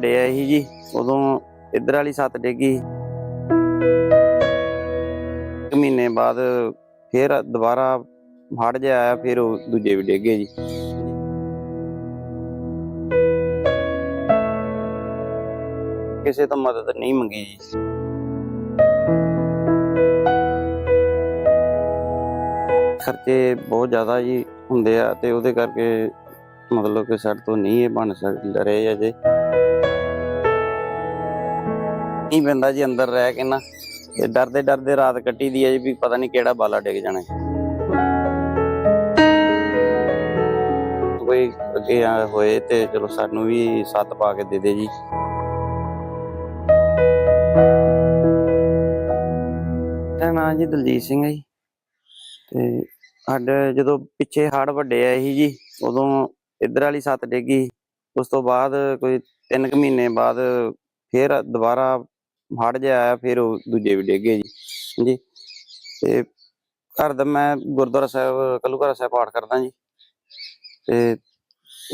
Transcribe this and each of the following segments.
ਵੱਡੇ ਆਏ ਸੀ ਜੀ, ਉਦੋਂ ਇੱਧਰ ਵਾਲੀ ਛੱਤ ਡਿੱਗੀ ਇੱਕ ਮਹੀਨੇ ਬਾਅਦ ਫਿਰ ਦੁਬਾਰਾ ਹੜ ਜਿਹਾ ਆਇਆ, ਫਿਰ ਉਹ ਦੂਜੇ ਵੀ ਡਿੱਗੇ ਜੀ। ਕਿਸੇ ਤੋਂ ਮਦਦ ਨਹੀਂ ਮੰਗੀ ਜੀ। ਖਰਚੇ ਬਹੁਤ ਜ਼ਿਆਦਾ ਜੀ ਹੁੰਦੇ ਆ, ਤੇ ਉਹਦੇ ਕਰਕੇ ਮਤਲਬ ਕਿ ਸਾਡੇ ਤੋਂ ਨਹੀਂ ਇਹ ਬਣ ਸਕ ਰਹੇ ਅਜੇ। ਨਹੀਂ ਪੈਂਦਾ ਜੀ, ਅੰਦਰ ਰਹਿ ਕੇ ਨਾ। ਤੇ ਡਰਦੇ ਡਰਦੇ ਰਾਤ ਕੱਟੀ ਦੀ ਹੈ ਜੀ, ਵੀ ਪਤਾ ਨਹੀਂ ਕਿਹੜਾ ਬਾਲਾ ਡਿੱਗ ਜਾਣਾ। ਕੋਈ ਅੱਗੇ ਹੋਏ ਤੇ ਚਲੋ ਸਾਨੂੰ ਵੀ ਸੱਤ ਪਾ ਕੇ ਦੇ ਦੇ ਜੀ। ਮੇਰਾ ਨਾਂ ਜੀ ਦਲਜੀਤ ਸਿੰਘ ਹੈ ਜੀ। ਤੇ ਸਾਡੇ ਜਦੋਂ ਪਿੱਛੇ ਹੜ ਵੱਡੇ ਆਏ ਸੀ ਜੀ, ਉਦੋਂ ਇੱਧਰ ਵਾਲੀ ਸੱਤ ਡਿੱਗੀ ਉਸ ਤੋਂ ਬਾਅਦ ਕੋਈ 3 ਕੁ ਮਹੀਨੇ ਬਾਅਦ ਫੇਰ ਦੁਬਾਰਾ ਹੜ ਜਿਹਾ ਆਇਆ, ਫਿਰ ਉਹ ਦੂਜੇ ਵੀ ਡਿੱਗੇ ਜੀ ਜੀ ਤੇ ਘਰ ਦਾ ਮੈਂ ਗੁਰਦੁਆਰਾ ਸਾਹਿਬ, ਕਲੂਘਾਰਾ ਸਾਹਿਬ ਪਾਠ ਕਰਦਾ ਜੀ। ਤੇ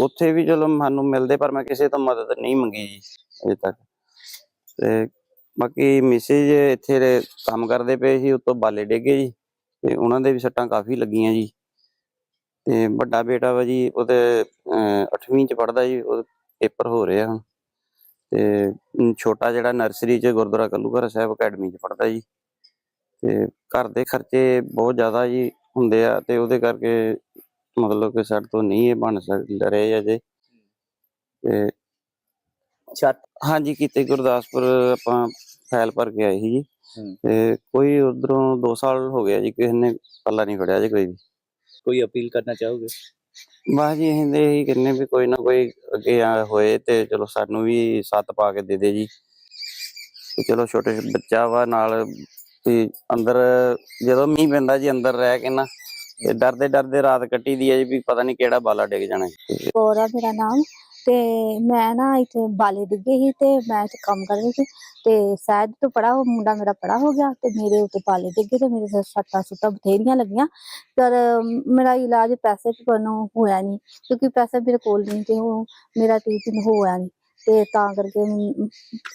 ਉੱਥੇ ਵੀ ਚਲੋ ਸਾਨੂੰ ਮਿਲਦੇ, ਪਰ ਮੈਂ ਕਿਸੇ ਤੋਂ ਮਦਦ ਨਹੀਂ ਮੰਗੀ ਜੀ, ਅਜੇ ਤੱਕ। ਤੇ ਬਾਕੀ ਮਿਸੇਜ ਇੱਥੇ ਦੇ ਕੰਮ ਕਰਦੇ ਪਏ ਸੀ, ਉਤੋਂ ਬਾਲੇ ਡਿੱਗੇ ਜੀ, ਤੇ ਉਹਨਾਂ ਦੇ ਵੀ ਸੱਟਾਂ ਕਾਫੀ ਲੱਗੀਆਂ ਜੀ। ਤੇ ਵੱਡਾ ਬੇਟਾ ਵਾ ਜੀ, ਉਹਦੇ 8ਵੀਂ ਚ ਪੜਦਾ ਜੀ, ਉਹ ਪੇਪਰ ਹੋ ਰਿਹਾ ਹੁਣ। ਤੇ ਛੋਟਾ ਜਿਹੜਾ ਨਰਸਰੀ ਚ ਗੁਰਦੁਆਰਾ ਕੱਲੂਘਰ ਸਾਹਿਬ ਅਕੈਡਮੀ ਚ ਪੜਦਾ ਜੀ। ਤੇ ਘਰ ਦੇ ਖਰਚੇ ਬਹੁਤ ਜ਼ਿਆਦਾ ਜੀ ਹੁੰਦੇ ਆ ਤੇ ਉਹਦੇ ਕਰਕੇ ਮਤਲਬ ਕਿ ਸਾਡੇ ਤੋਂ ਨਹੀਂ ਇਹ ਬਣ ਸਕ ਰਹੇ ਅਜੇ। ਤੇ ਛੱਤ? ਹਾਂਜੀ ਕੀਤੇ ਗੁਰਦਾਸਪੁਰ ਆਪਾਂ ਫਾਈਲ ਭਰ ਕੇ ਆਏ ਸੀ ਜੀ। ਤੇ ਕੋਈ ਉਧਰੋਂ 2 ਸਾਲ ਹੋ ਗਿਆ ਜੀ ਕਿਸੇ ਨੇ ਪੱਲਾ ਨਹੀਂ ਫੜਿਆ ਜੀ ਕੋਈ ਵੀ। ਕੋਈ ਅਪੀਲ ਕਰਨਾ ਚਾਹੋਗੇ? ਬਸ ਜੀ, ਅਸੀਂ ਤੇ ਇਹੀ ਕਹਿੰਨੇ ਵੀ ਕੋਈ ਨਾ ਕੋਈ ਅੱਗੇ ਆ ਹੋਏ ਤੇ ਚਲੋ ਸਾਨੂੰ ਵੀ ਸੱਤ ਪਾ ਕੇ ਦੇ ਦੇ ਜੀ ਤੇ ਚਲੋ ਛੋਟੇ ਜਿਹੇ ਬੱਚਾ ਵਾ ਨਾਲ ਤੇ ਅੰਦਰ ਜਦੋਂ ਮੀਂਹ ਪੈਂਦਾ ਜੀ, ਅੰਦਰ ਰਹਿ ਕੇ ਨਾ ਤੇ ਡਰਦੇ ਡਰਦੇ ਰਾਤ ਕੱਟੀ ਦੀ ਹੈ ਜੀ ਵੀ ਪਤਾ ਨਹੀਂ ਕਿਹੜਾ ਬਾਲਾ ਡਿੱਗ ਜਾਣਾ ਹੈ। ਤੇ ਆ ਮੇਰਾ ਨਾਮ ਤੇ ਮੈਂ ਨਾ ਇੱਥੇ ਬਾਲੇ ਡਿੱਗੇ ਸੀ ਤੇ ਮੈਂ ਇੱਥੇ ਕੰਮ ਕਰ ਰਹੀ ਸੀ ਤੇ ਸ਼ਾਇਦ ਤੋਂ ਪੜਾ ਉਹ ਮੁੰਡਾ ਮੇਰਾ ਪੜਾ ਹੋ ਗਿਆ ਤੇ ਮੇਰੇ ਉੱਤੇ ਬਾਲੇ ਡਿੱਗੇ ਤੇ ਮੇਰੇ ਸੱਟਾਂ ਸੁੱਟਾਂ ਬਥੇਰੀਆਂ ਲੱਗੀਆਂ। ਪਰ ਮੇਰਾ ਇਲਾਜ ਪੈਸੇ ਕੋਲੋਂ ਹੋਇਆ ਨਹੀਂ ਕਿਉਂਕਿ ਪੈਸਾ ਮੇਰੇ ਕੋਲ ਨਹੀਂ ਤੇ ਉਹ ਮੇਰਾ ਟ੍ਰੀਟਮੈਂਟ ਹੋਇਆ ਨਹੀਂ ਤੇ ਤਾਂ ਕਰਕੇ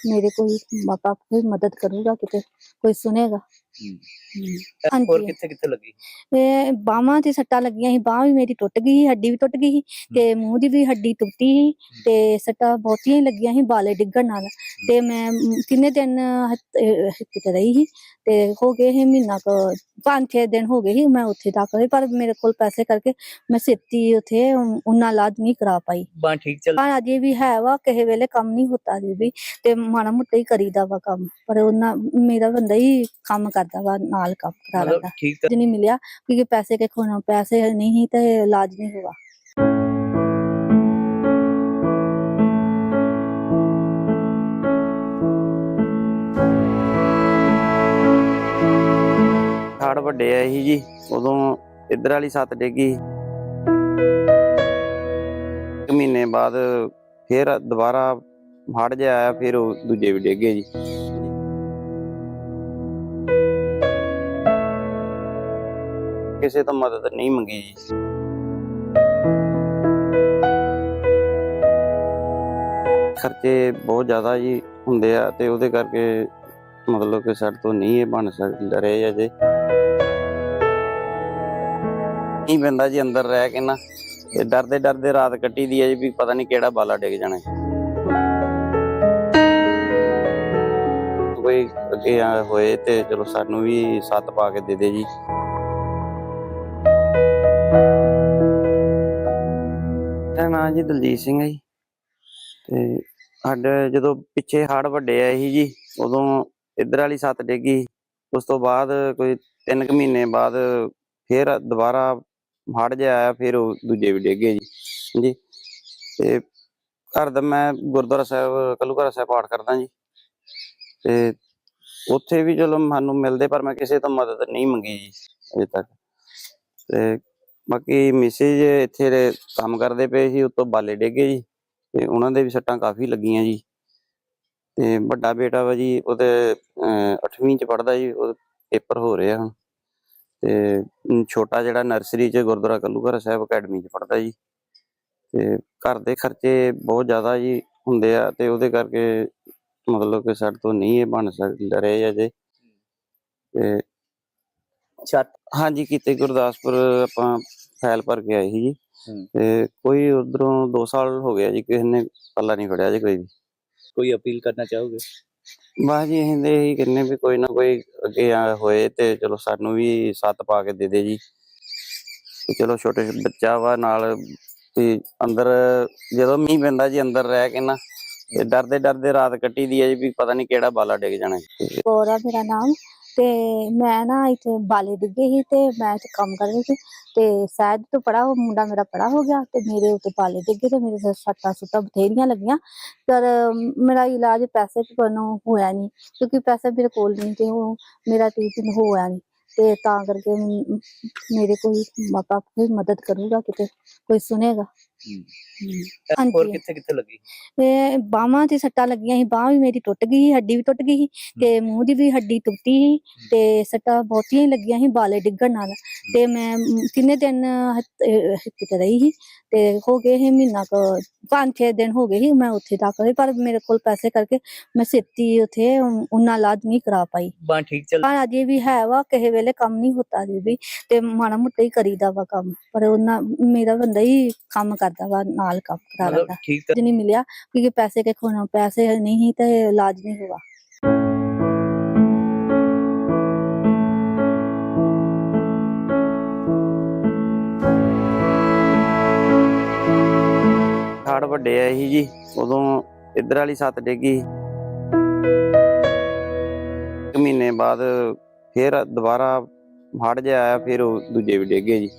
ਮੇਰੇ ਕੋਈ ਮਾਪਾ ਕੋਈ ਮਦਦ ਕਰੂਗਾ ਕਿਤੇ, ਕੋਈ ਸੁਨੇਗਾ। ਹੋਰ ਹਾਂਜੀ। ਕਿੱਥੇ ਕਿੱਥੇ ਲੱਗੀ? ਤੇ ਬਾਹਾਂ ਤੇ ਸੱਟਾਂ ਲੱਗੀਆਂ ਸੀ ਬਾਹ ਵੀ ਮੇਰੀ ਟੁੱਟ ਗਈ ਸੀ ਹੱਡੀ ਵੀ ਟੁੱਟ ਗਈ ਸੀ ਤੇ ਮੂੰਹ ਦੀ ਵੀ ਹੱਡੀ ਟੁੱਟੀ ਸੀ ਤੇ ਸੱਟਾਂ ਬਹੁਤੀਆਂ ਹੀ ਲੱਗੀਆਂ ਸੀ ਬਾਲੇ ਡਿੱਗਣ ਨਾਲ। ਤੇ ਮੈਂ ਮ, ਕਿੰਨੇ ਦਿਨ ਹਤ- ਅਹ ਕਿਤੇ ਰਹੀ ਸੀ ਤੇ ਹੋ ਗਏ ਸੀ ਮਹੀਨਾ ਕੁ ਪੰਜ ਛੇ ਦਿਨ ਹੋ ਗਏ ਸੀ ਮੈਂ ਉੱਥੇ ਤੱਕ ਰਹੀ ਪਰ ਮੇਰੇ ਕੋਲ ਪੈਸੇ ਕਰਕੇ ਮੈਂ ਸਿੱਤੀ ਉੱਥੇ ਉਹਨਾਂ ਇਲਾਜ ਨਹੀਂ ਕਰਾ ਪਾਈ। ਬਾਂਹ ਠੀਕ ਚੱਲ ਹਾਂ ਅਜੇ ਵੀ ਹੈ ਵਾ ਕਿਸੇ ਵੇਲੇ ਕੰਮ ਨਹੀਂ ਹੁੰਦਾ ਵੀ ਤੇ ਮਾੜਾ ਮੋਟਾ ਹੀ ਕਰੀਦਾ ਵਾ ਕੰਮ ਪਰ ਉਹਨਾਂ ਮੇਰਾ ਬੰਦਾ ਹੀ ਕੰਮ ਕਰਦਾ ਵਾ ਨਾਲ ਕੰਮ ਕਰਾ ਮਤਲਬ ਲੈਂਦਾ ਠੀਕ ਤਾਂ ਇਲਾਜ ਨਹੀਂ ਮਿਲਿਆ ਕਿਉਂਕਿ ਪੈਸੇ ਕੇ ਖੋਣਾ ਪੈਸੇ ਨਹੀਂ ਤੇ ਇਲਾਜ ਨਹੀਂ ਹੁआ ਹੜ ਵੱਡੇ ਆਏ ਸੀ ਜੀ ਉਦੋਂ ਇੱਧਰ ਵਾਲੀ ਛੱਤ ਡਿੱਗੀ ਇੱਕ ਮਹੀਨੇ ਬਾਅਦ ਫਿਰ ਦੁਬਾਰਾ ਹੜ ਜਿਹਾ ਆਇਆ ਫਿਰ ਉਹ ਦੂਜੇ ਵੀ ਡਿੱਗੇ ਜੀ ਕਿਸੇ ਤੋਂ ਮਦਦ ਨਹੀਂ ਮੰਗੀ ਜੀ। ਖਰਚੇ ਬਹੁਤ ਜ਼ਿਆਦਾ ਜੀ ਹੁੰਦੇ ਆ ਤੇ ਉਹਦੇ ਕਰਕੇ ਮਤਲਬ ਕਿ ਸਾਡੇ ਤੋਂ ਨਹੀਂ ਇਹ ਬਣ ਸਕ, ਰਹੇ ਅਜੇ। ਨਹੀਂ ਪੈਂਦਾ ਜੀ ਅੰਦਰ ਰਹਿ ਕੇ ਨਾ, ਤੇ ਡਰਦੇ ਡਰਦੇ ਰਾਤ ਕੱਟੀ ਦੀ ਹੈ ਜੀ ਵੀ ਪਤਾ ਨਹੀਂ ਕਿਹੜਾ ਬਾਲਾ ਡਿੱਗ ਜਾਣਾ। ਕੋਈ ਅੱਗੇ ਹੋਏ ਤੇ ਚਲੋ ਸਾਨੂੰ ਵੀ ਸੱਤ ਪਾ ਕੇ ਦੇ ਦੇ ਜੀ। ਮੇਰਾ ਨਾਂ ਜੀ ਦਲਜੀਤ ਸਿੰਘ ਹੈ ਜੀ। ਤੇ ਸਾਡੇ ਜਦੋਂ ਪਿੱਛੇ ਹੜ ਵੱਡੇ ਆਏ ਸੀ ਜੀ, ਉਦੋਂ ਇੱਧਰ ਵਾਲੀ ਛੱਤ ਡਿੱਗੀ। ਉਸ ਤੋਂ ਬਾਅਦ ਕੋਈ 3 ਕੁ ਮਹੀਨੇ ਬਾਅਦ ਫਿਰ ਦੁਬਾਰਾ ਹੜ ਜਿਹਾ ਆਇਆ, ਫਿਰ ਉਹ ਦੂਜੇ ਵੀ ਡਿੱਗੇ ਜੀ। ਜੀ ਤੇ ਘਰ ਦਾ ਮੈਂ ਗੁਰਦੁਆਰਾ ਸਾਹਿਬ, ਕਲੂਘਾਰਾ ਸਾਹਿਬ ਪਾਠ ਕਰਦਾ ਜੀ। ਤੇ ਉੱਥੇ ਵੀ ਚਲੋ ਸਾਨੂੰ ਮਿਲਦੇ, ਪਰ ਮੈਂ ਕਿਸੇ ਤੋਂ ਮਦਦ ਨਹੀਂ ਮੰਗੀ ਜੀ, ਅਜੇ ਤੱਕ। ਤੇ ਬਾਕੀ ਮਿਸੇਜ ਇੱਥੇ ਦੇ ਕੰਮ ਕਰਦੇ ਪਏ ਸੀ ਉੱਤੋਂ ਬਾਲੇ ਡਿੱਗੇ ਜੀ ਤੇ ਉਹਨਾਂ ਦੇ ਵੀ ਸੱਟਾਂ ਕਾਫੀ ਲੱਗੀਆਂ ਜੀ। ਤੇ ਵੱਡਾ ਬੇਟਾ ਵਾ ਜੀ ਉਹਦੇ 8ਵੀਂ ਚ ਪੜਦਾ ਜੀ ਉਹ ਪੇਪਰ ਹੋ ਰਹੇ ਹੁਣ। ਤੇ ਛੋਟਾ ਜਿਹੜਾ ਨਰਸਰੀ ਚ ਗੁਰਦੁਆਰਾ ਕੱਲੂਘਰ ਸਾਹਿਬ ਅਕੈਡਮੀ ਚ ਪੜਦਾ ਜੀ। ਤੇ ਘਰ ਦੇ ਖਰਚੇ ਬਹੁਤ ਜ਼ਿਆਦਾ ਜੀ ਹੁੰਦੇ ਆ ਤੇ ਉਹਦੇ ਕਰਕੇ ਮਤਲਬ ਕਿ ਸਾਡੇ ਤੋਂ ਨਹੀਂ ਇਹ ਬਣ ਸਕ ਰਹੇ ਅਜੇ। ਤੇ ਛੱਤ? ਹਾਂਜੀ ਕੀਤੇ ਗੁਰਦਾਸਪੁਰ ਆਪਾਂ ਫਾਈਲ ਭਰ ਕੇ ਸੀ ਜੀ ਹੂੰ। ਤੇ ਕੋਈ ਉਧਰੋਂ 2 ਸਾਲ ਹੋ ਗਿਆ ਜੀ ਕਿਸੇ ਨੇ ਪੱਲਾ ਨਹੀਂ ਫੜਿਆ ਜੀ ਕੋਈ ਵੀ ਕੋਈ ਅਪੀਲ ਕਰਨਾ ਚਾਹੋਗੇ ਬਸ ਜੀ ਅਸੀਂ ਤੇ ਇਹੀ ਕਹਿੰਨੇ ਵੀ ਕੋਈ ਨਾ ਕੋਈ ਅੱਗੇ ਆ ਹੋਏ ਤੇ ਚਲੋ ਸਾਨੂੰ ਵੀ ਸੱਤ ਪਾ ਕੇ ਦੇ ਦੇ ਜੀ ਤੇ ਚਲੋ ਛੋਟੇ ਬੱਚਾ ਵਾ ਨਾਲ ਤੇ ਅੰਦਰ ਜਦੋਂ ਮੀਂਹ ਪੈਂਦਾ ਜੀ ਅੰਦਰ ਰਹਿ ਕੇ ਨਾ ਤੇ ਡਰਦੇ ਡਰਦੇ ਰਾਤ ਕੱਟੀ ਦੀ ਹੈ ਜੀ ਵੀ ਪਤਾ ਨਹੀਂ ਕਿਹੜਾ ਬਾਲਾ ਡਿੱਗ ਜਾਣਾ ਹੈ। ਤੇ ਗੌਰਾ ਮੇਰਾ ਨਾਮ ਤੇ ਮੈਂ ਨਾ ਇੱਥੇ ਬਾਲੇ ਡਿੱਗੇ ਸੀ ਤੇ ਮੈਂ ਇੱਥੇ ਕੰਮ ਕਰ ਰਹੀ ਸੀ ਤੇ ਸ਼ਾਇਦ ਤੋਂ ਪੜਾ ਉਹ ਮੁੰਡਾ ਮੇਰਾ ਪੜਾ ਹੋ ਗਿਆ ਤੇ ਮੇਰੇ ਉੱਤੇ ਬਾਲੇ ਡਿੱਗੇ ਤੇ ਮੇਰੇ ਸਿਰ ਸੱਟਾਂ ਸੁੱਟਾਂ ਬਥੇਰੀਆਂ ਲੱਗੀਆਂ। ਪਰ ਮੇਰਾ ਇਲਾਜ ਪੈਸੇ ਕੋਲੋਂ ਹੋਇਆ ਨਹੀਂ ਕਿਉਂਕਿ ਪੈਸਾ ਮੇਰੇ ਕੋਲ ਨਹੀਂ ਤੇ ਉਹ ਮੇਰਾ ਟ੍ਰੀਟਮੈਂਟ ਹੋਇਆ ਨਹੀਂ ਤੇ ਤਾਂ ਕਰਕੇ ਮੇਰੇ ਕੋਈ ਮਾਪਾ ਕੋਈ ਮਦਦ ਕਰੂਗਾ ਕਿਤੇ, ਕੋਈ ਸੁਨੇਗਾ? ਹਾਂਜੀ। ਹੋਰ ਕਿੱਥੇ ਕਿੱਥੇ ਲੱਗੀ? ਤੇ ਬਾਹਾਂ ਤੇ ਸੱਟਾਂ ਲੱਗੀਆਂ ਸੀ ਬਾਹ ਵੀ ਮੇਰੀ ਟੁੱਟ ਗਈ ਸੀ ਹੱਡੀ ਵੀ ਟੁੱਟ ਗਈ ਸੀ ਤੇ ਮੂੰਹ ਦੀ ਵੀ ਹੱਡੀ ਟੁੱਟੀ ਸੀ ਤੇ ਸੱਟਾਂ ਬਹੁਤੀਆਂ ਹੀ ਲੱਗੀਆਂ ਸੀ ਬਾਲੇ ਡਿੱਗਣ ਨਾਲ। ਤੇ ਮੈਂ ਮ, ਕਿੰਨੇ ਦਿਨ ਹਸਪੀਟਲ ਰਹੀ ਸੀ ਤੇ ਹੋ ਗਏ ਸੀ ਮਹੀਨਾ ਕੁ ਪੰਜ ਛੇ ਦਿਨ ਹੋ ਗਏ ਸੀ ਮੈਂ ਉੱਥੇ ਦਾਖਲ ਸੀ ਪਰ ਮੇਰੇ ਕੋਲ ਪੈਸੇ ਕਰਕੇ ਮੈਂ ਛੇਤੀ ਉੱਥੇ ਉਹਨਾਂ ਇਲਾਜ ਨਹੀਂ ਕਰਾ ਪਾਈ। ਬਾਂਹ ਠੀਕ ਚੱਲ ਪਰ ਅਜੇ ਵੀ ਹੈ ਵਾ ਕਿਸੇ ਵੇਲੇ ਕੰਮ ਨਹੀਂ ਹੁੰਦਾ ਜੀ ਵੀ ਤੇ ਮਾੜਾ ਮੋਟਾ ਹੀ ਕਰੀਦਾ ਵਾ ਕੰਮ ਪਰ ਉਹਨਾਂ ਮੇਰਾ ਬੰਦਾ ਹੀ ਕੰਮ ਕਰਦਾ ਵਾ ਨਾਲ ਕੰਮ ਕਰਾ ਮਤਲਬ ਲੈਂਦਾ। ਠੀਕ ਤਾਂ ਨਹੀਂ ਮਿਲਿਆ ਕਿਉਂਕਿ ਪੈਸੇ ਕੇ ਖੋਣਾ ਪੈਸੇ ਨਹੀਂ ਸੀ ਤੇ ਇਲਾਜ ਨਹੀਂ ਹੁआ ਹੜ ਵੱਡੇ ਆਏ ਸੀ ਜੀ ਉਦੋਂ ਇੱਧਰ ਵਾਲੀ ਸੱਤ ਡਿੱਗੀ। ਇੱਕ ਮਹੀਨੇ ਬਾਅਦ ਫਿਰ ਦੁਬਾਰਾ ਹੜ ਜਿਹਾ ਆਇਆ ਫਿਰ ਉਹ ਦੂਜੇ ਵੀ ਡਿੱਗੇ ਜੀ।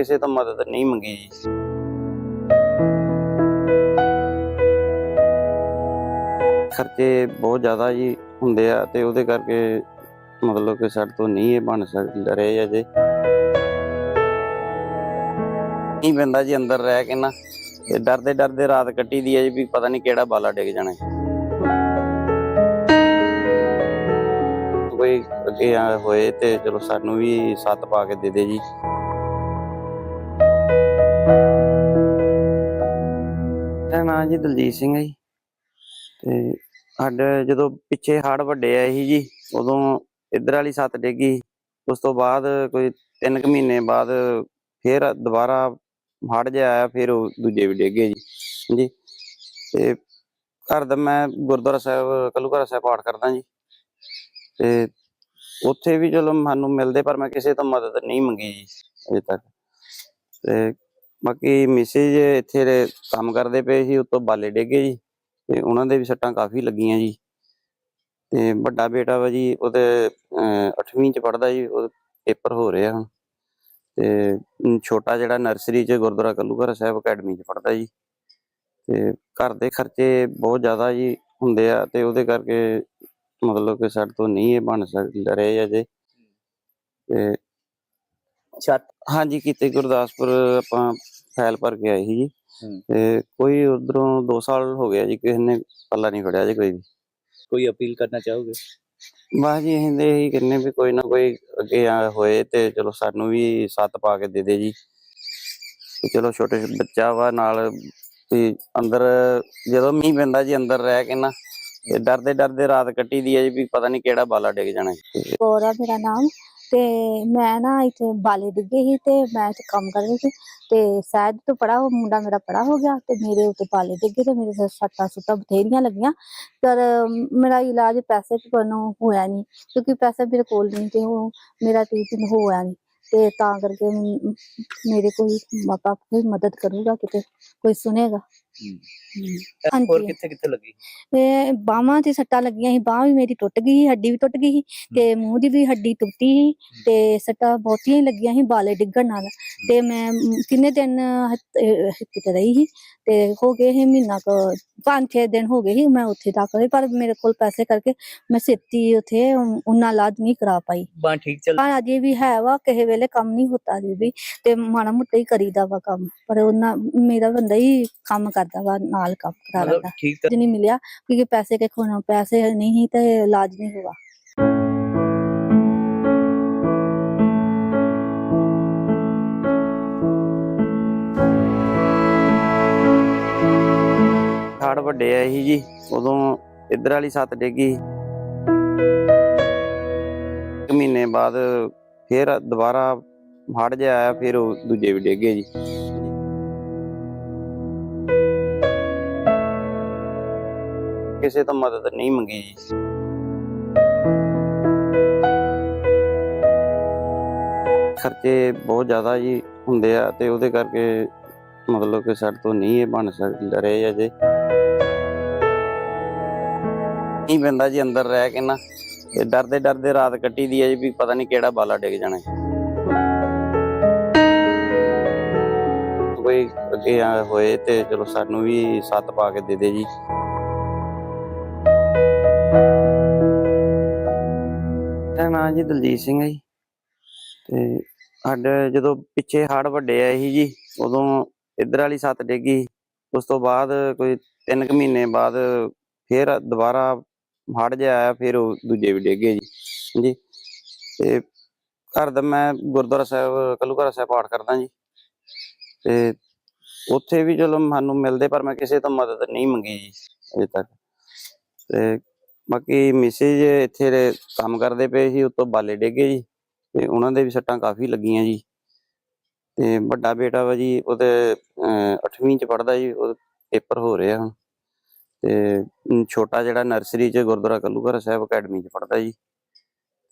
ਕਿਸੇ ਤੋਂ ਮਦਦ ਨਹੀਂ ਮੰਗੀ ਜੀ। ਖਰਚੇ ਬਹੁਤ ਜ਼ਿਆਦਾ ਜੀ ਹੁੰਦੇ ਆ ਤੇ ਉਹਦੇ ਕਰਕੇ ਮਤਲਬ ਕਿ ਸਾਡੇ ਤੋਂ ਨਹੀਂ ਇਹ ਬਣ ਸਕ, ਰਹੇ ਅਜੇ ਨਹੀਂ ਪੈਂਦਾ ਜੀ ਅੰਦਰ ਰਹਿ ਕੇ ਨਾ। ਤੇ ਡਰਦੇ ਡਰਦੇ ਰਾਤ ਕੱਟੀ ਦੀ ਹੈ ਜੀ ਵੀ ਪਤਾ ਨਹੀਂ ਕਿਹੜਾ ਬਾਲਾ ਡਿੱਗ ਜਾਣਾ। ਕੋਈ ਅੱਗੇ ਹੋਏ ਤੇ ਚਲੋ ਸਾਨੂੰ ਵੀ ਸੱਤ ਪਾ ਕੇ ਦੇ ਦੇ ਜੀ। ਮੇਰਾ ਨਾਂ ਜੀ ਦਲਜੀਤ ਸਿੰਘ ਹੈ ਜੀ। ਤੇ ਸਾਡੇ ਜਦੋਂ ਪਿੱਛੇ ਹੜ ਵੱਡੇ ਆਏ ਸੀ ਜੀ, ਉਦੋਂ ਇੱਧਰ ਵਾਲੀ ਸੱਤ ਡਿੱਗੀ। ਉਸ ਤੋਂ ਬਾਅਦ ਕੋਈ 3 ਕੁ ਮਹੀਨੇ ਬਾਅਦ ਫਿਰ ਦੁਬਾਰਾ ਹੜ ਜਿਹਾ ਆਇਆ, ਫਿਰ ਉਹ ਦੂਜੇ ਵੀ ਡਿੱਗੇ ਜੀ। ਜੀ ਤੇ ਘਰ ਦਾ ਮੈਂ ਗੁਰਦੁਆਰਾ ਸਾਹਿਬ, ਕਲੂਘਾਰਾ ਸਾਹਿਬ ਪਾਠ ਕਰਦਾ ਜੀ। ਤੇ ਉੱਥੇ ਵੀ ਚਲੋ ਸਾਨੂੰ ਮਿਲਦੇ, ਪਰ ਮੈਂ ਕਿਸੇ ਤੋਂ ਮਦਦ ਨਹੀਂ ਮੰਗੀ ਜੀ, ਅਜੇ ਤੱਕ। ਤੇ ਬਾਕੀ ਮਿਸੇਜ ਇੱਥੇ ਦੇ ਕੰਮ ਕਰਦੇ ਪਏ ਸੀ, ਉੱਤੋਂ ਬਾਲੇ ਡੇਗੇ ਜੀ, ਤੇ ਉਹਨਾਂ ਦੇ ਵੀ ਸੱਟਾਂ ਕਾਫੀ ਲੱਗੀਆਂ ਜੀ। ਤੇ ਵੱਡਾ ਬੇਟਾ ਵਾ ਜੀ, ਉਹਦੇ 8ਵੀਂ ਚ ਪੜਦਾ ਜੀ, ਉਹ ਪੇਪਰ ਹੋ ਰਿਹਾ ਆ ਹੁਣ। ਤੇ ਛੋਟਾ ਜਿਹੜਾ ਨਰਸਰੀ ਚ ਗੁਰਦੁਆਰਾ ਕੱਲੂਘਰ ਸਾਹਿਬ ਅਕੈਡਮੀ ਚ ਪੜਦਾ ਜੀ। ਤੇ ਘਰ ਦੇ ਖਰਚੇ ਬਹੁਤ ਜ਼ਿਆਦਾ ਜੀ ਹੁੰਦੇ ਆ, ਤੇ ਉਹਦੇ ਕਰਕੇ ਮਤਲਬ ਕਿ ਸਾਡੇ ਤੋਂ ਨਹੀਂ ਇਹ ਬਣ ਸਕ, ਰਹੇ ਅਜੇ। ਤੇ ਛੱਤ? ਹਾਂਜੀ ਕੀਤੇ ਗੁਰਦਾਸਪੁਰ ਆਪਾਂ ਫਾਈਲ ਭਰ ਕੇ ਆਏ ਸੀ ਜੀ। ਹੂੰ। ਤੇ ਕੋਈ ਉਧਰੋਂ 2 ਸਾਲ ਹੋ ਗਿਆ ਜੀ ਕਿਸੇ ਨੇ ਪੱਲਾ ਨਹੀਂ ਫੜਿਆ ਜੀ ਕੋਈ ਵੀ। ਕੋਈ ਅਪੀਲ ਕਰਨਾ ਚਾਹੋਗੇ? ਬਸ ਜੀ ਅਸੀਂ ਤੇ ਇਹੀ ਕਹਿੰਨੇ ਵੀ ਕੋਈ ਨਾ ਕੋਈ ਅੱਗੇ ਆ ਹੋਏ ਤੇ ਚਲੋ ਸਾਨੂੰ ਵੀ ਸੱਤ ਪਾ ਕੇ ਦੇ ਦੇ ਜੀ। ਤੇ ਚਲੋ ਛੋਟੇ ਜਿਹੇ ਬੱਚਾ ਵਾ ਨਾਲ ਤੇ ਅੰਦਰ ਜਦੋਂ ਮੀਂਹ ਪੈਂਦਾ ਜੀ ਅੰਦਰ ਰਹਿ ਕੇ ਨਾ ਤੇ ਡਰਦੇ ਡਰਦੇ ਰਾਤ ਕੱਟੀ ਦੀ ਹੈ ਜੀ ਵੀ ਪਤਾ ਨਹੀਂ ਕਿਹੜਾ ਬਾਲਾ ਡਿੱਗ ਜਾਣਾ ਹੈ। ਤੇ ਗੌਰਾ ਮੇਰਾ ਨਾਮ। ਤੇ ਮੈਂ ਨਾ ਇੱਥੇ ਬਾਲੇ ਡਿੱਗੇ ਸੀ ਤੇ ਮੈਂ ਇੱਥੇ ਕੰਮ ਕਰ ਰਹੀ ਸੀ ਤੇ ਸ਼ਾਇਦ ਤੋਂ ਪੜਾ ਉਹ ਮੁੰਡਾ ਮੇਰਾ ਪੜਾ ਹੋ ਗਿਆ ਤੇ ਮੇਰੇ ਉੱਤੇ ਬਾਲੇ ਡਿੱਗੇ ਤੇ ਮੇਰੇ ਸੱਟਾਂ ਸੁੱਟਾਂ ਬਥੇਰੀਆਂ ਲੱਗੀਆਂ। ਪਰ ਮੇਰਾ ਇਲਾਜ ਪੈਸੇ ਕੋਲੋਂ ਹੋਇਆ ਨਹੀਂ ਕਿਉਂਕਿ ਪੈਸਾ ਮੇਰੇ ਕੋਲ ਨਹੀਂ ਤੇ ਉਹ ਮੇਰਾ ਟ੍ਰੀਟਮੈਂਟ ਹੋਇਆ ਨਹੀਂ ਤੇ ਤਾਂ ਕਰਕੇ ਮ- ਮੇਰੇ ਕੋਈ ਮਾਪਾ ਕੋਈ ਮਦਦ ਕਰੂਗਾ ਕਿਤੇ, ਕੋਈ ਸੁਨੇਗਾ। ਹੂੰ। ਹੋਰ ਹਾਂਜੀ। ਕਿੱਥੇ ਕਿੱਥੇ ਲੱਗੀ? ਤੇ ਬਾਹਾਂ ਤੇ ਸੱਟਾਂ ਲੱਗੀਆਂ ਸੀ ਬਾਹ ਵੀ ਮੇਰੀ ਟੁੱਟ ਗਈ ਸੀ ਹੱਡੀ ਵੀ ਟੁੱਟ ਗਈ ਸੀ ਤੇ ਮੂੰਹ ਦੀ ਵੀ ਹੱਡੀ ਟੁੱਟੀ ਸੀ ਤੇ ਸੱਟਾਂ ਬਹੁਤੀਆਂ ਹੀ ਲੱਗੀਆਂ ਸੀ ਬਾਲੇ ਡਿੱਗਣ ਨਾਲ। ਤੇ ਮੈਂ ਮ, ਕਿੰਨੇ ਦਿਨ ਹਸਪੀਟਲ ਰਹੀ ਸੀ ਤੇ ਹੋ ਗਏ ਸੀ ਮਹੀਨਾ ਕੁ ਪੰਜ ਛੇ ਦਿਨ ਹੋ ਗਏ ਸੀ ਮੈਂ ਉੱਥੇ ਦਾਖਲ ਸੀ ਪਰ ਮੇਰੇ ਕੋਲ ਪੈਸੇ ਕਰਕੇ ਮੈਂ ਛੇਤੀ ਉੱਥੇ ਉਹਨਾਂ ਇਲਾਜ ਨਹੀਂ ਕਰਾ ਪਾਈ। ਬਾਂਹ ਠੀਕ ਚੱਲ ਪਰ ਅਜੇ ਵੀ ਹੈ ਵਾ ਕਿਸੇ ਵੇਲੇ ਕੰਮ ਨਹੀਂ ਹੁੰਦਾ ਜੀ ਵੀ ਤੇ ਮਾੜਾ ਮੋਟਾ ਹੀ ਕਰੀਦਾ ਵਾ ਕੰਮ ਪਰ ਉਹਨਾਂ ਮੇਰਾ ਬੰਦਾ ਹੀ ਕੰਮ ਲੱਗਦਾ ਵਾ ਨਾਲ ਕੰਮ ਕਰਾ ਲੈਂਦਾ ਠੀਕ ਨਹੀਂ ਮਿਲਿਆ ਕਿਉਂਕਿ ਪੈਸੇ ਕੇ ਖੋਣਾ ਪੈਸੇ ਨਹੀਂ ਤੇ ਇਲਾਜ ਨਹੀਂ ਹੋਵਾ ਠਾੜ ਵੱਡੇ ਆ ਇਹੀ ਜੀ ਉਦੋਂ ਇਧਰ ਵਾਲੀ ਸੱਤ ਡੇਗੀ ਇੱਕ ਮਹੀਨੇ ਬਾਅਦ ਫੇਰ ਦੁਬਾਰਾ ਹੜ ਜਾਇਆ ਫਿਰ ਉਹ ਦੂਜੇ ਵੀ ਡੇਗੇ ਜੀ ਕਿਸੇ ਤੋਂ ਮਦਦ ਨਹੀਂ ਮੰਗੀ ਜੀ। ਖਰਚੇ ਬਹੁਤ ਜ਼ਿਆਦਾ ਜੀ ਹੁੰਦੇ ਆ ਤੇ ਉਹਦੇ ਕਰਕੇ ਮਤਲਬ ਕਿ ਸਾਡੇ ਤੋਂ ਨਹੀਂ ਇਹ ਬਣ ਸਕ, ਰਹੇ ਅਜੇ। ਨਹੀਂ ਬੰਦਾ ਜੀ ਅੰਦਰ ਰਹਿ ਕੇ ਨਾ, ਤੇ ਡਰਦੇ ਡਰਦੇ ਰਾਤ ਕੱਟੀ ਦੀ ਹੈ ਜੀ ਵੀ ਪਤਾ ਨਹੀਂ ਕਿਹੜਾ ਬਾਲਾ ਡਿੱਗ ਜਾਣਾ ਕੋਈ ਅੱਗੇ ਹੋਏ ਤੇ ਚਲੋ ਸਾਨੂੰ ਵੀ ਸੱਤ ਪਾ ਕੇ ਦੇ ਦੇ ਜੀ। ਨਾਂ ਜੀ ਦਲਜੀਤ ਸਿੰਘ ਹੈ ਜੀ। ਤੇ ਸਾਡੇ ਜਦੋਂ ਪਿੱਛੇ ਹੜ ਵੱਡੇ ਆਏ ਸੀ ਜੀ, ਉਦੋਂ ਇੱਧਰ ਵਾਲੀ ਸੱਤ ਡਿੱਗੀ। ਉਸ ਤੋਂ ਬਾਅਦ ਕੋਈ 3 ਕੁ ਮਹੀਨੇ ਬਾਅਦ ਫਿਰ ਦੁਬਾਰਾ ਹੜ ਜਿਹਾ ਆਇਆ, ਫਿਰ ਉਹ ਦੂਜੇ ਵੀ ਡਿੱਗੇ ਜੀ। ਜੀ ਤੇ ਘਰ ਦਾ ਮੈਂ ਗੁਰਦੁਆਰਾ ਸਾਹਿਬ, ਕਲੂਘਾਰਾ ਸਾਹਿਬ ਪਾਠ ਕਰਦਾ ਜੀ। ਤੇ ਉੱਥੇ ਵੀ ਚਲੋ ਸਾਨੂੰ ਮਿਲਦੇ, ਪਰ ਮੈਂ ਕਿਸੇ ਤੋਂ ਮਦਦ ਨਹੀਂ ਮੰਗੀ ਜੀ, ਅਜੇ ਤੱਕ। ਤੇ ਬਾਕੀ ਮਿਸੇਜ ਇੱਥੇ ਦੇ ਕੰਮ ਕਰਦੇ ਪਏ ਸੀ ਉੱਤੋਂ ਬਾਲੇ ਡੇਗੇ ਜੀ। ਤੇ ਉਹਨਾਂ ਦੇ ਵੀ ਸੱਟਾਂ ਕਾਫੀ ਲੱਗੀਆਂ ਜੀ। ਤੇ ਵੱਡਾ ਬੇਟਾ ਵਾ ਜੀ ਉਹਦੇ 8ਵੀਂ ਚ ਪੜਦਾ ਜੀ, ਉਹ ਪੇਪਰ ਹੋ ਰਿਹਾ ਹੁਣ। ਤੇ ਛੋਟਾ ਜਿਹੜਾ ਨਰਸਰੀ ਚ ਗੁਰਦੁਆਰਾ ਕੱਲੂਘਰ ਸਾਹਿਬ ਅਕੈਡਮੀ ਚ ਪੜਦਾ ਜੀ।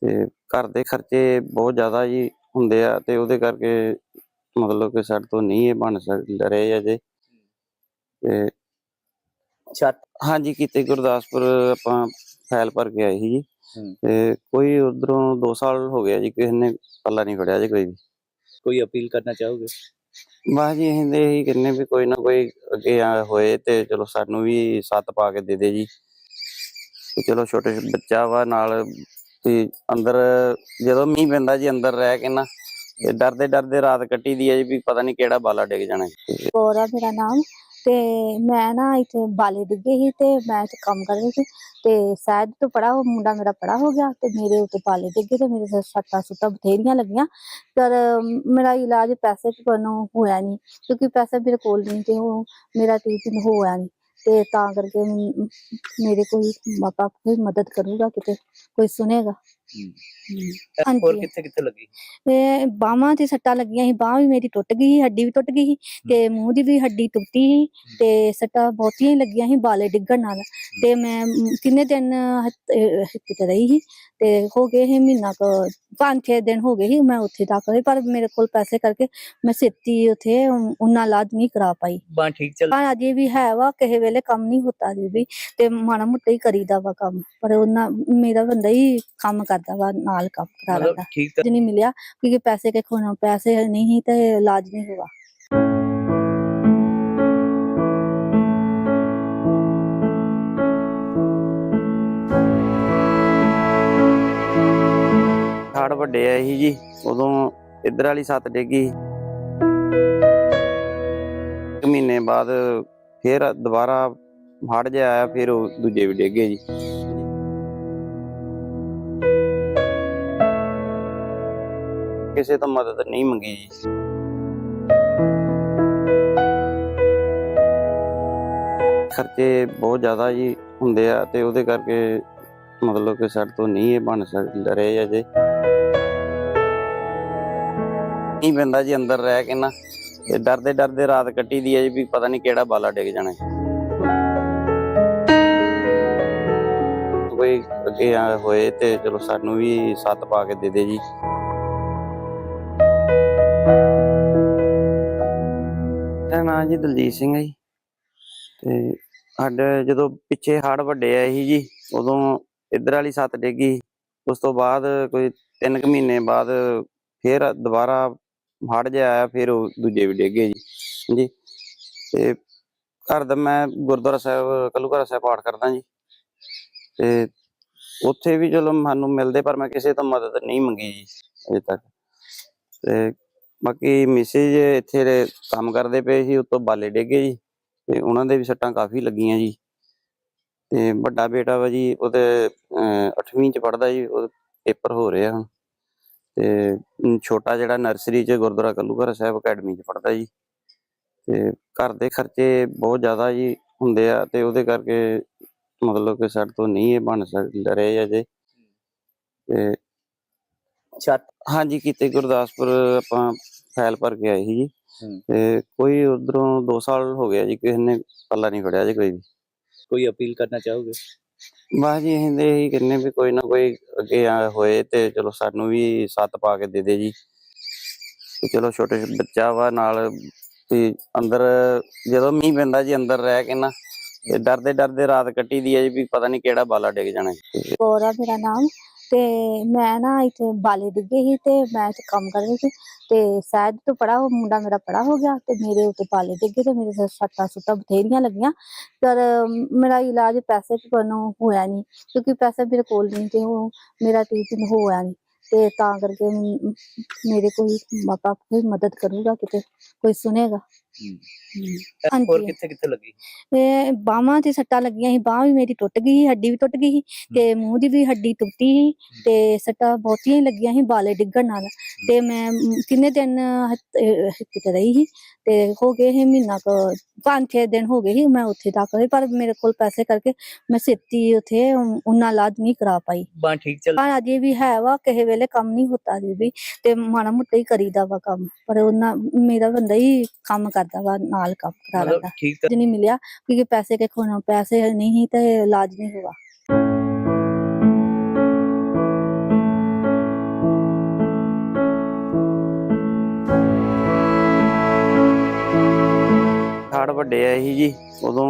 ਤੇ ਘਰ ਦੇ ਖਰਚੇ ਬਹੁਤ ਜ਼ਿਆਦਾ ਜੀ ਹੁੰਦੇ ਆ, ਤੇ ਉਹਦੇ ਕਰਕੇ ਮਤਲਬ ਕਿ ਸਾਡੇ ਤੋਂ ਨਹੀਂ ਇਹ ਬਣ ਸਕ ਰਹੇ ਅਜੇ। ਤੇ ਛੱਤ? ਹਾਂਜੀ ਕੀਤੇ ਗੁਰਦਾਸਪੁਰ ਆਪਾਂ ਫਾਈਲ ਭਰ ਕੇ ਆਏ ਸੀ ਜੀ। ਹੂੰ। ਤੇ ਕੋਈ ਉਧਰੋਂ 2 ਸਾਲ ਹੋ ਗਿਆ ਜੀ ਕਿਸੇ ਨੇ ਪੱਲਾ ਨਹੀਂ ਫੜਿਆ ਜੀ ਕੋਈ ਵੀ। ਕੋਈ ਅਪੀਲ ਕਰਨਾ ਚਾਹੋਗੇ? ਬਸ ਜੀ ਅਸੀਂ ਤੇ ਇਹੀ ਵੀ ਕੋਈ ਨਾ ਕੋਈ ਅੱਗੇ ਆ ਹੋਏ ਤੇ ਚਲੋ ਸਾਨੂੰ ਵੀ ਸੱਤ ਪਾ ਕੇ ਦੇ ਦੇ ਜੀ। ਤੇ ਚਲੋ ਛੋਟੇ ਜਿਹੇ ਬੱਚਾ ਵਾ ਨਾਲ ਤੇ ਅੰਦਰ ਜਦੋਂ ਮੀਂਹ ਪੈਂਦਾ ਜੀ ਅੰਦਰ ਰਹਿ ਕੇ ਨਾ ਤੇ ਡਰਦੇ ਡਰਦੇ ਰਾਤ ਕੱਟੀ ਦੀ ਹੈ ਜੀ ਵੀ ਪਤਾ ਨਹੀਂ ਕਿਹੜਾ ਬਾਲਾ ਡਿੱਗ ਜਾਣਾ ਹੈ। ਕੌਰ ਆ ਮੇਰਾ ਨਾਮ ਤੇ ਮੈਂ ਨਾ ਇੱਥੇ ਬਾਲੇ ਡਿੱਗੇ ਸੀ ਤੇ ਮੈਂ ਇੱਥੇ ਕੰਮ ਕਰ ਰਹੀ ਸੀ ਤੇ ਸ਼ਾਇਦ ਤੋਂ ਪੜਾ ਉਹ ਮੁੰਡਾ ਮੇਰਾ ਪੜਾ ਹੋ ਗਿਆ ਤੇ ਮੇਰੇ ਉੱਤੇ ਬਾਲੇ ਡਿੱਗੇ ਤੇ ਮੇਰੇ ਸਿਰ ਸੱਟਾਂ ਸੁੱਟਾਂ ਬਥੇਰੀਆਂ ਲੱਗੀਆਂ। ਪਰ ਮੇਰਾ ਇਲਾਜ ਪੈਸੇ ਕੋਲੋਂ ਹੋਇਆ ਨਹੀਂ ਕਿਉਂਕਿ ਪੈਸੇ ਮੇਰੇ ਕੋਲ ਨਹੀਂ ਤੇ ਉਹ ਮੇਰਾ ਟ੍ਰੀਟਮੈਂਟ ਹੋਇਆ ਨਹੀਂ ਤੇ ਤਾਂ ਕਰਕੇ ਮੇਰੇ ਕੋਈ ਮਾਪਾ ਕੋਈ ਮਦਦ ਕਰੂਗਾ ਕਿਤੇ, ਕੋਈ ਸੁਨੇਗਾ ਹਮ। ਹਾਂਜੀ। ਹੋਰ ਕਿੱਥੇ ਕਿੱਥੇ ਲੱਗੀ? ਤੇ ਬਾਹਾਂ ਤੇ ਸੱਟਾਂ ਲੱਗੀਆਂ ਸੀ ਬਾਹ ਵੀ ਮੇਰੀ ਟੁੱਟ ਗਈ ਸੀ ਹੱਡੀ ਵੀ ਟੁੱਟ ਗਈ ਸੀ ਤੇ ਮੂੰਹ ਦੀ ਵੀ ਹੱਡੀ ਟੁੱਟੀ ਸੀ ਤੇ ਸੱਟਾਂ ਬਹੁਤੀਆਂ ਹੀ ਲੱਗੀਆਂ ਸੀ ਬਾਲੇ ਡਿੱਗਣ ਨਾਲ। ਤੇ ਮੈਂ ਮ, ਕਿੰਨੇ ਦਿਨ ਹਸਪੀਟਲ ਰਹੀ ਸੀ ਤੇ ਹੋ ਗਏ ਸੀ ਮਹੀਨਾ ਕੁ ਪੰਜ ਛੇ ਦਿਨ ਹੋ ਗਏ ਸੀ ਮੈਂ ਉੱਥੇ ਦਾਖਲ ਹੋਈ ਪਰ ਮੇਰੇ ਕੋਲ ਪੈਸੇ ਕਰਕੇ ਮੈਂ ਛੇਤੀ ਉੱਥੇ ਉਹਨਾਂ ਇਲਾਜ ਨਹੀਂ ਕਰਾ ਪਾਈ। ਬਾਂਹ ਠੀਕ ਚੱਲ ਪਰ ਅਜੇ ਵੀ ਹੈ ਵਾ ਕਿਸੇ ਵੇਲੇ ਕੰਮ ਨਹੀਂ ਹੁੰਦਾ ਵੀ ਤੇ ਮਾੜਾ ਮੋਟਾ ਹੀ ਕਰੀਦਾ ਵਾ ਕੰਮ ਪਰ ਉਹਨਾਂ ਮੇਰਾ ਬੰਦਾ ਹੀ ਕੰਮ ਕਰਦਾ ਵਾ ਨਾਲ ਕੰਮ ਕਰਾ ਮਤਲਬ ਲੈਂਦਾ ਠੀਕ ਤਾਂ ਇਲਾਜ ਨਹੀਂ ਮਿਲਿਆ ਕਿਉਂਕਿ ਪੈਸੇ ਕੇ ਕੋਲ ਪੈਸੇ ਨਹੀਂ ਤੇ ਇਲਾਜ ਨਹੀਂ ਹੋਗਾ ਹੜ ਵੱਡੇ ਆਏ ਸੀ ਜੀ ਉਦੋਂ ਇੱਧਰ ਵਾਲੀ ਸੱਤ ਡਿੱਗੀ ਇੱਕ ਮਹੀਨੇ ਬਾਅਦ ਫਿਰ ਦੁਬਾਰਾ ਹੜ ਜਿਹਾ ਆਇਆ ਫਿਰ ਉਹ ਦੂਜੇ ਵੀ ਡਿੱਗੇ ਜੀ ਕਿਸੇ ਤੋਂ ਮਦਦ ਨਹੀਂ ਮੰਗੀ ਜੀ। ਖਰਚੇ ਬਹੁਤ ਜ਼ਿਆਦਾ ਜੀ ਹੁੰਦੇ ਆ ਤੇ ਉਹਦੇ ਕਰਕੇ ਮਤਲਬ ਕਿ ਸਾਡੇ ਤੋਂ ਨਹੀਂ ਇਹ ਬਣ ਸਕ, ਰਹੇ ਅਜੇ। ਨਹੀਂ ਬੰਦਾ ਜੀ ਅੰਦਰ ਰਹਿ ਕੇ ਨਾ, ਤੇ ਡਰਦੇ ਡਰਦੇ ਰਾਤ ਕੱਟੀ ਦੀ ਹੈ ਜੀ ਵੀ ਪਤਾ ਨਹੀਂ ਕਿਹੜਾ ਬਾਲਾ ਡਿੱਗ ਜਾਣਾ ਕੋਈ ਅੱਗੇ ਹੋਏ ਤੇ ਚਲੋ ਸਾਨੂੰ ਵੀ ਸੱਤ ਪਾ ਕੇ ਦੇ ਦੇ ਜੀ। ਮੇਰਾ ਨਾਂ ਜੀ ਦਲਜੀਤ ਸਿੰਘ ਹੈ ਜੀ। ਤੇ ਸਾਡੇ ਜਦੋਂ ਪਿੱਛੇ ਹੜ ਵੱਡੇ ਆਏ ਸੀ ਜੀ, ਉਦੋਂ ਇੱਧਰ ਵਾਲੀ ਸੱਤ ਡਿੱਗੀ ਉਸ ਤੋਂ ਬਾਅਦ ਕੋਈ 3 ਕੁ ਮਹੀਨੇ ਬਾਅਦ ਫਿਰ ਦੁਬਾਰਾ ਹੜ ਜਿਹਾ ਆਇਆ, ਫਿਰ ਉਹ ਦੂਜੇ ਵੀ ਡਿੱਗੇ ਜੀ। ਜੀ ਤੇ ਘਰ ਦਾ ਮੈਂ ਗੁਰਦੁਆਰਾ ਸਾਹਿਬ, ਕਲੂਘਾਰਾ ਸਾਹਿਬ ਪਾਠ ਕਰਦਾ ਜੀ। ਤੇ ਉੱਥੇ ਵੀ ਚਲੋ ਸਾਨੂੰ ਮਿਲਦੇ, ਪਰ ਮੈਂ ਕਿਸੇ ਤੋਂ ਮਦਦ ਨਹੀਂ ਮੰਗੀ ਜੀ, ਅਜੇ ਤੱਕ। ਤੇ ਬਾਕੀ ਮਿਸੇਜ ਇੱਥੇ ਦੇ ਕੰਮ ਕਰਦੇ ਪਏ ਸੀ, ਉੱਤੋਂ ਬਾਲੇ ਡੇਗੇ ਜੀ, ਤੇ ਉਹਨਾਂ ਦੇ ਵੀ ਸੱਟਾਂ ਕਾਫੀ ਲੱਗੀਆਂ ਜੀ। ਤੇ ਵੱਡਾ ਬੇਟਾ ਵਾ ਜੀ ਉਹਦੇ 8ਵੀਂ ਚ ਪੜਦਾ ਜੀ, ਉਹ ਪੇਪਰ ਹੋ ਰਿਹਾ ਹੁਣ। ਤੇ ਛੋਟਾ ਜਿਹੜਾ ਨਰਸਰੀ ਚ ਗੁਰਦੁਆਰਾ ਕੱਲੂਘਰ ਸਾਹਿਬ ਅਕੈਡਮੀ ਚ ਪੜਦਾ ਜੀ। ਤੇ ਘਰ ਦੇ ਖਰਚੇ ਬਹੁਤ ਜ਼ਿਆਦਾ ਜੀ ਹੁੰਦੇ ਆ, ਤੇ ਉਹਦੇ ਕਰਕੇ ਮਤਲਬ ਕਿ ਸਾਡੇ ਤੋਂ ਨਹੀਂ ਇਹ ਬਣ ਸਕ, ਰਹੇ ਅਜੇ। ਤੇ ਛੱਤ ਹਾਂਜੀ ਕੀਤੇ ਗੁਰਦਾਸਪੁਰ ਆਪਾਂ ਫਾਈਲ ਭਰ ਕੇ ਆਏ ਸੀ ਜੀ ਹੂੰ। ਤੇ ਕੋਈ ਉਧਰੋਂ 2 ਸਾਲ ਹੋ ਗਿਆ ਜੀ ਕਿਸੇ ਨੇ ਪੱਲਾ ਨਹੀਂ ਫੜਿਆ ਜੀ ਕੋਈ ਵੀ ਕੋਈ ਅਪੀਲ ਕਰਨਾ ਚਾਹੋਗੇ ਬਸ ਜੀ ਅਸੀਂ ਤੇ ਇਹੀ ਕਹਿੰਦੇ ਵੀ ਕੋਈ ਨਾ ਕੋਈ ਅੱਗੇ ਆ ਹੋਏ ਤੇ ਚਲੋ ਸਾਨੂੰ ਵੀ ਸੱਤ ਪਾ ਕੇ ਦੇ ਦੇ ਜੀ ਤੇ ਚਲੋ ਛੋਟੇ ਜਿਹੇ ਬੱਚਾ ਵਾ ਨਾਲ ਤੇ ਅੰਦਰ ਜਦੋਂ ਮੀਂਹ ਪੈਂਦਾ ਜੀ ਅੰਦਰ ਰਹਿ ਕੇ ਨਾ ਤੇ ਡਰਦੇ ਡਰਦੇ ਰਾਤ ਕੱਟੀ ਦੀ ਹੈ ਜੀ ਵੀ ਪਤਾ ਨਹੀਂ ਕਿਹੜਾ ਬਾਲਾ ਡਿੱਗ ਜਾਣਾ ਜੀ। ਤੇ ਗੌਰਾ ਮੇਰਾ ਨਾਮ ਤੇ ਮੈਂ ਨਾ ਇੱਥੇ ਬਾਲੇ ਡਿੱਗੇ ਸੀ ਤੇ ਮੈਂ ਇੱਥੇ ਕੰਮ ਕਰ ਰਹੀ ਸੀ ਤੇ ਸ਼ਾਇਦ ਤੋਂ ਪੜਾ ਉਹ ਮੁੰਡਾ ਮੇਰਾ ਪੜਾ ਹੋ ਗਿਆ ਤੇ ਮੇਰੇ ਉੱਤੇ ਬਾਲੇ ਡਿੱਗੇ ਤੇ ਮੇਰੇ ਸਿਰ ਸੱਟਾਂ ਸੁੱਟਾਂ ਬਥੇਰੀਆਂ ਲੱਗੀਆਂ। ਪਰ ਮੇਰਾ ਇਲਾਜ ਪੈਸੇ ਕੋਲੋਂ ਹੋਇਆ ਨਹੀਂ ਕਿਉਂਕਿ ਪੈਸੇ ਮੇਰੇ ਕੋਲ ਨਹੀਂ ਤੇ ਉਹ ਮੇਰਾ ਟ੍ਰੀਟਮੈਂਟ ਹੋਇਆ ਨਹੀਂ ਤੇ ਤਾਂ ਕਰਕੇ ਮ- ਮੇਰੇ ਕੋਈ ਮਾਪਾ ਕੋਈ ਮਦਦ ਕਰੂਗਾ ਕਿਤੇ, ਕੋਈ ਸੁਨੇਗਾ? ਹੋਰ ਹਾਂਜੀ। ਕਿੱਥੇ ਕਿੱਥੇ ਲੱਗੀ? ਤੇ ਬਾਹਾਂ ਤੇ ਸੱਟਾਂ ਲੱਗੀਆਂ ਸੀ ਬਾਹ ਵੀ ਮੇਰੀ ਟੁੱਟ ਗਈ ਸੀ ਹੱਡੀ ਵੀ ਟੁੱਟ ਗਈ ਸੀ ਤੇ ਮੂੰਹ ਦੀ ਵੀ ਹੱਡੀ ਟੁੱਟੀ ਸੀ ਤੇ ਸੱਟਾਂ ਬਹੁਤੀਆਂ ਹੀ ਲੱਗੀਆਂ ਸੀ ਬਾਲੇ ਡਿੱਗਣ ਨਾਲ। ਤੇ ਮੈਂ ਮ, ਕਿੰਨੇ ਦਿਨ ਅਹ ਕਿਤੇ ਰਹੀ ਸੀ ਤੇ ਹੋ ਗਏ ਸੀ ਮਹੀਨਾ ਕੁ ਪੰਜ ਛੇ ਦਿਨ ਹੋ ਗਏ ਸੀ ਮੈਂ ਉੱਥੇ ਤੱਕ ਰਹੀ ਪਰ ਮੇਰੇ ਕੋਲ ਪੈਸੇ ਕਰਕੇ ਮੈਂ ਛੇਤੀ ਉੱਥੇ ਉਹਨਾਂ ਇਲਾਜ ਨਹੀਂ ਕਰਾ ਪਾਈ। ਬਾਂਹ ਠੀਕ ਚੱਲ। ਪਰ ਅਜੇ ਵੀ ਹੈ ਵਾ ਕਿਸੇ ਵੇਲੇ ਕੰਮ ਨਹੀਂ ਹੁੰਦਾ ਅਜੇ ਵੀ ਤੇ ਮਾੜਾ ਮੋਟਾ ਹੀ ਕਰੀਦਾ ਵਾ ਕੰਮ ਪਰ ਉਹਨਾਂ ਮੇਰਾ ਬੰਦਾ ਹੀ ਕੰਮ ਕਰਦਾ ਵਾ ਨਾਲ ਕੰਮ ਕਰਾ ਲੈਂਦਾ। ਠੀਕ ਤਾਂ ਨਹੀਂ ਮਿਲਿਆ ਕਿਉਂਕਿ ਪੈਸੇ ਕੇ ਕੋਲ ਪੈਸੇ ਨਹੀਂ ਤੇ ਇਲਾਜ ਨਹੀਂ ਹੋਗਾ ਵੱਡੇ ਆਏ ਸੀ ਜੀ। ਉਦੋਂ